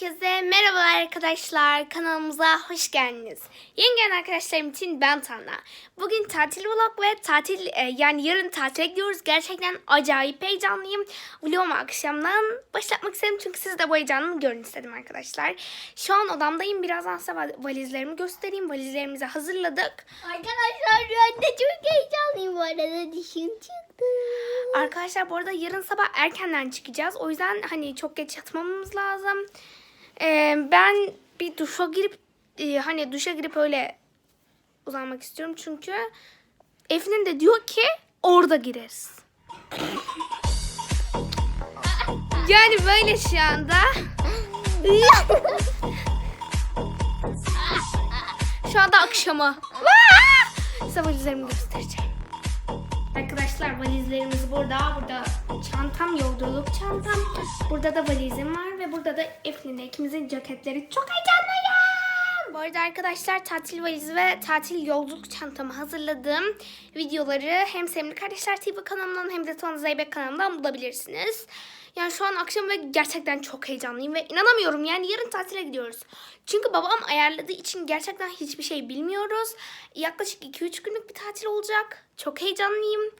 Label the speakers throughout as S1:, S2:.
S1: Herkese merhabalar arkadaşlar. Kanalımıza hoş geldiniz. Yeni gelen arkadaşlarım için ben Tanla. Bugün tatil vlog ve tatil e, yani yarın tatile gidiyoruz. Gerçekten acayip heyecanlıyım. Vlogumu akşamdan başlatmak istedim çünkü siz de bu heyecanımı görün istedim arkadaşlar. Şu an odamdayım. Birazdan size val- valizlerimi göstereyim. Valizlerimizi hazırladık.
S2: Arkadaşlar ben de çok heyecanlıyım bu arada dişim çıktı.
S1: Arkadaşlar bu arada yarın sabah erkenden çıkacağız. O yüzden hani çok geç yatmamamız lazım. Ee, ben bir duşa girip e, hani duşa girip öyle uzanmak istiyorum. Çünkü Eflin de diyor ki orada gireriz. Yani böyle şu anda. şu anda akşama. Size valizlerimi göstereceğim. Arkadaşlar valizlerimiz burada. Burada çantam, yolculuk çantam. Burada da valizim var ve burada da Eflin'le ikimizin ceketleri. Çok heyecanlıyım. Bu arada arkadaşlar tatil valizi ve tatil yolculuk çantamı hazırladım. Videoları hem Sevimli Kardeşler TV kanalımdan hem de Tuan Zeybek kanalımdan bulabilirsiniz. Yani şu an akşam ve gerçekten çok heyecanlıyım ve inanamıyorum yani yarın tatile gidiyoruz. Çünkü babam ayarladığı için gerçekten hiçbir şey bilmiyoruz. Yaklaşık 2-3 günlük bir tatil olacak. Çok heyecanlıyım.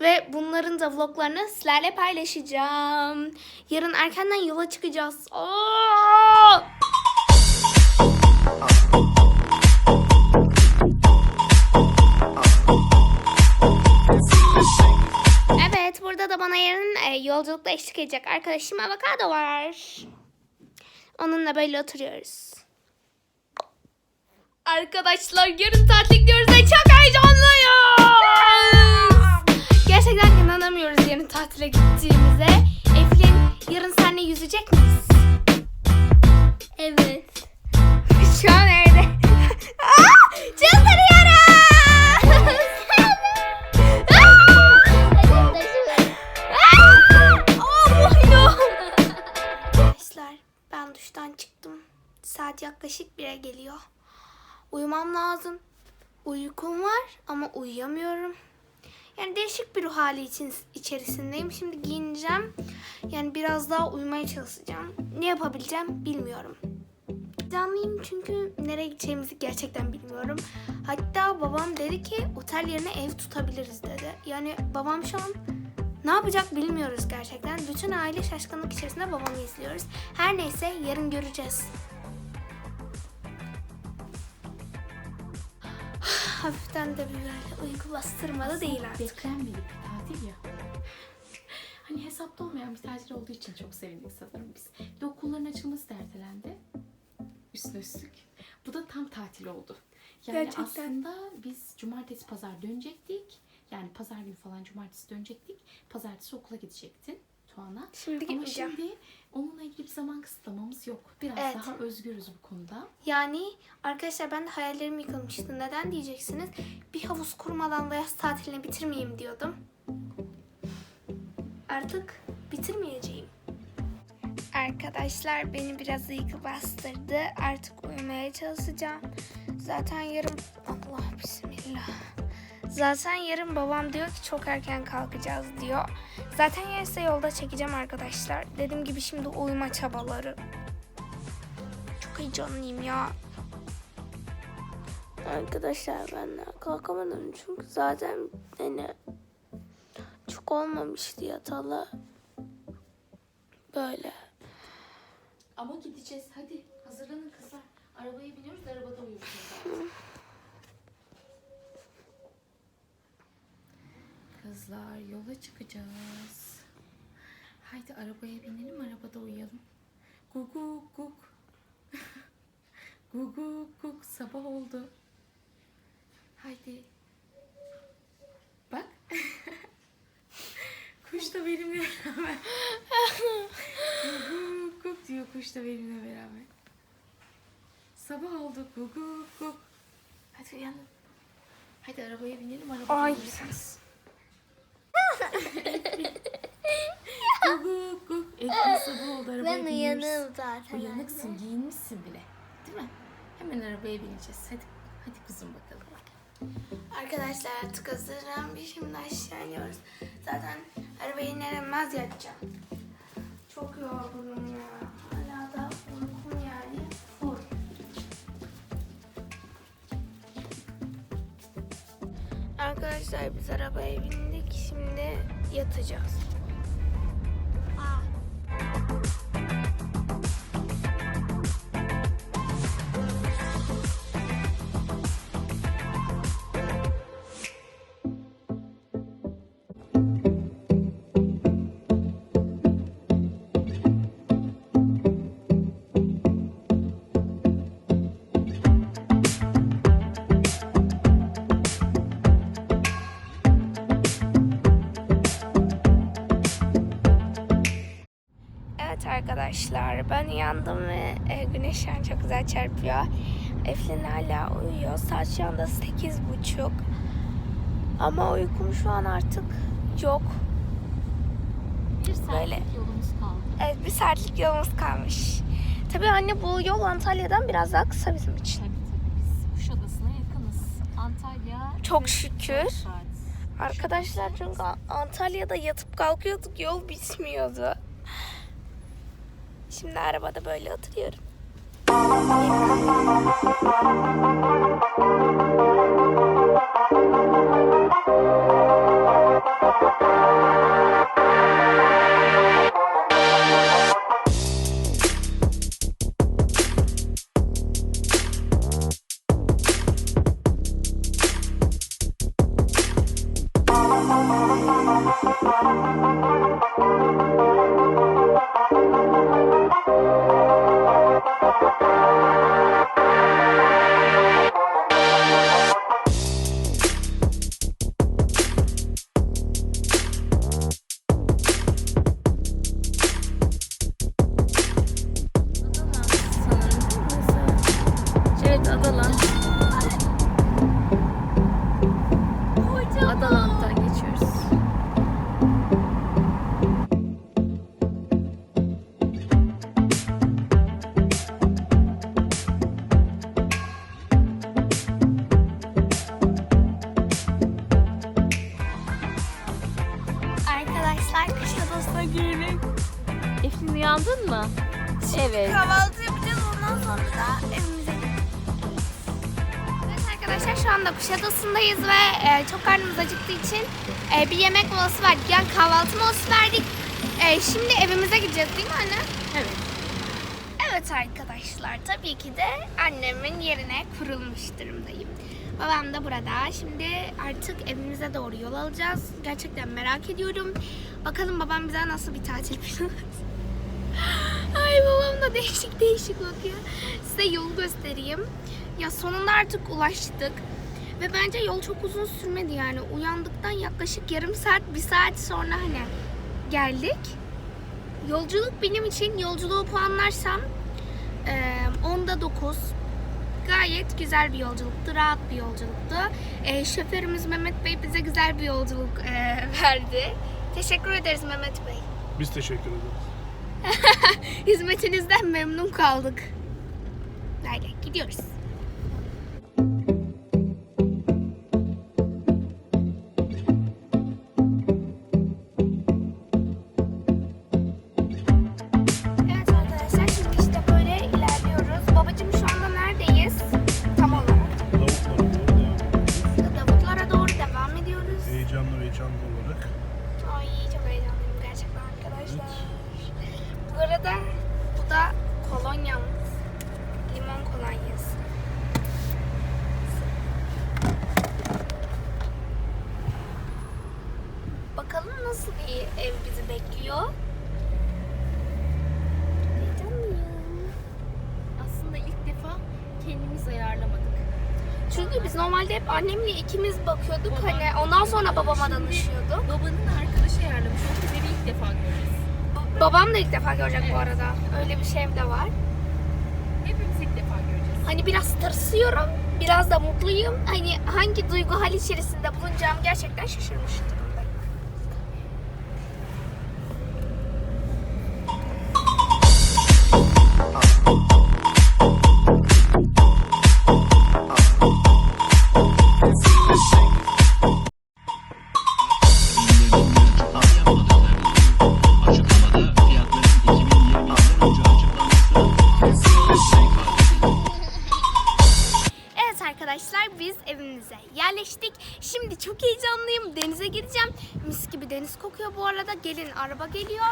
S1: Ve bunların da vloglarını sizlerle paylaşacağım. Yarın erkenden yola çıkacağız. Aa! Evet, burada da bana yarın e, yolculukta eşlik edecek arkadaşım Avokado var. Onunla böyle oturuyoruz. Arkadaşlar yarın tatil gidiyoruz ve çok heyecanlıyız. Gerçekten inanamıyoruz yarın tatile gittiğimize. Eflin yarın seninle yüzecek miyiz?
S2: Evet.
S1: Şu an evde. Çıldırıyorum. Arkadaşlar ben duştan çıktım. Saat yaklaşık 1'e geliyor. Uyumam lazım. Uykum var ama uyuyamıyorum. Yani değişik bir ruh hali için içerisindeyim. Şimdi giyineceğim. Yani biraz daha uyumaya çalışacağım. Ne yapabileceğim bilmiyorum. Canlıyım çünkü nereye gideceğimizi gerçekten bilmiyorum. Hatta babam dedi ki otel yerine ev tutabiliriz dedi. Yani babam şu an ne yapacak bilmiyoruz gerçekten. Bütün aile şaşkınlık içerisinde babamı izliyoruz. Her neyse yarın göreceğiz. Hafiften de böyle uyku bastırmalı değil artık.
S3: Beklenmedik bir tatil ya. Hani hesapta olmayan bir tatil olduğu için çok sevindik sanırım biz. Bir de okulların açılması da ertelendi. Üstüne üstlük. Bu da tam tatil oldu. Yani
S1: Gerçekten.
S3: aslında biz cumartesi pazar dönecektik. Yani pazar günü falan cumartesi dönecektik. Pazartesi okula gidecektin Tuana.
S1: Şimdi
S3: Ama
S1: gitmeyeceğim.
S3: şimdi onunla ilgili bir zaman kısıtlamamız yok. Biraz
S1: Evet.
S3: daha özgürüz bu konuda.
S1: Yani arkadaşlar ben de hayallerimi yıkılmıştı. Neden diyeceksiniz? Bir havuz kurmadan da yaz tatilini bitirmeyeyim diyordum. Artık bitirmeyeceğim. Arkadaşlar beni biraz uyku bastırdı. Artık uyumaya çalışacağım. Zaten yarın Allah bismillah. Zaten yarın babam diyor ki çok erken kalkacağız diyor. Zaten yarın size yolda çekeceğim arkadaşlar. Dediğim gibi şimdi uyuma çabaları. Çok heyecanlıyım ya. Arkadaşlar ben de kalkamadım çünkü zaten hani çok olmamıştı yatalı. Böyle.
S3: Ama gideceğiz. Hadi hazırlanın kızlar. Arabaya biniyoruz, arabada uyuyoruz. Kızlar yola çıkacağız. Haydi arabaya binelim, arabada uyuyalım. Gugu guk. Gugu guk sabah oldu. Haydi. Bak. kuş da benimle beraber. Gugu guk diyor kuş da benimle beraber. Sabah oldu gugu guk. Hadi uyanın. Hadi arabaya binelim arabada
S1: Ay.
S3: uyursunuz. Neyse bu oldu arabaya
S2: Ben
S3: biniyoruz.
S2: zaten.
S3: Uyanıksın giyinmişsin bile. Değil mi? Hemen arabaya bineceğiz. Hadi, hadi kızım bakalım.
S1: Arkadaşlar artık hazırım. Şimdi aşağı. Zaten arabaya iner inmez yatacağım. Çok yorgunum ya. Hala da uykum yani. Full. Arkadaşlar biz arabaya bindik. Şimdi yatacağız. Arkadaşlar ben uyandım ve e, güneş şu an çok güzel çarpıyor. Eflin hala uyuyor. Saat şu anda sekiz buçuk. Ama uykum şu an artık yok.
S3: Bir saatlik
S1: Böyle.
S3: yolumuz kaldı.
S1: Evet bir saatlik yolumuz kalmış. Tabii anne bu yol Antalya'dan biraz daha kısa bizim için.
S3: Tabii tabii biz Kuşadası'na yakınız. Antalya
S1: Çok şükür.
S3: saat.
S1: Arkadaşlar çünkü Antalya'da yatıp kalkıyorduk yol bitmiyordu. Şimdi arabada böyle oturuyorum. Evet
S3: Evet.
S1: Kahvaltı yapacağız ondan sonra da evimize gideceğiz. Evet arkadaşlar şu anda Kuşadası'ndayız ve e, çok karnımız acıktığı için e, bir yemek molası verdik. Yani kahvaltı molası verdik. E, şimdi evimize gideceğiz değil mi anne?
S3: Evet.
S1: Evet arkadaşlar tabii ki de annemin yerine kurulmuş durumdayım. Babam da burada. Şimdi artık evimize doğru yol alacağız. Gerçekten merak ediyorum. Bakalım babam bize nasıl bir tatil planı. Ay babam da değişik değişik bakıyor. Size yolu göstereyim. Ya sonunda artık ulaştık. Ve bence yol çok uzun sürmedi yani. Uyandıktan yaklaşık yarım saat, bir saat sonra hani geldik. Yolculuk benim için yolculuğu puanlarsam eee, 10'da 9. Gayet güzel bir yolculuktu, rahat bir yolculuktu. Eee, şoförümüz Mehmet Bey bize güzel bir yolculuk eee, verdi. Teşekkür ederiz Mehmet Bey.
S4: Biz teşekkür ederiz.
S1: Hizmetinizden memnun kaldık. Böyle gidiyoruz. Evet arkadaşlar şimdi işte böyle ilerliyoruz. Babacığım şu anda neredeyiz? Tam olarak.
S4: Davutlara doğru devam ediyoruz.
S1: Davutlara doğru devam ediyoruz.
S4: Heyecanlı heyecanlı olarak.
S1: Ay çok heyecanlıyım gerçekten arkadaşlar. Bu arada bu da kolonyamız. Limon kolonyası. Bakalım nasıl bir ev bizi bekliyor.
S3: Aslında ilk defa kendimiz ayarlamadık.
S1: Çünkü biz normalde hep annemle ikimiz bakıyorduk.
S3: Babam-
S1: Hani ondan sonra babama danışıyorduk.
S3: Babanın arkadaşı ayarlamış. O ilk defa göreceğiz.
S1: Babam da ilk defa görecek bu
S3: Evet.
S1: arada. Öyle bir şey de var.
S3: Hepimiz ilk defa göreceğiz.
S1: Hani biraz tırsıyorum, biraz da mutluyum. Hani hangi duygu hal içerisinde bulunacağım gerçekten şaşırmış kokuyor bu arada. Gelin araba geliyor.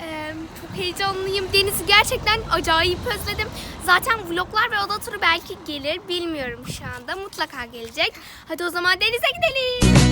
S1: Ee, çok heyecanlıyım. Denizi gerçekten acayip özledim. Zaten vloglar ve oda turu belki gelir. Bilmiyorum şu anda. Mutlaka gelecek. Hadi o zaman denize gidelim.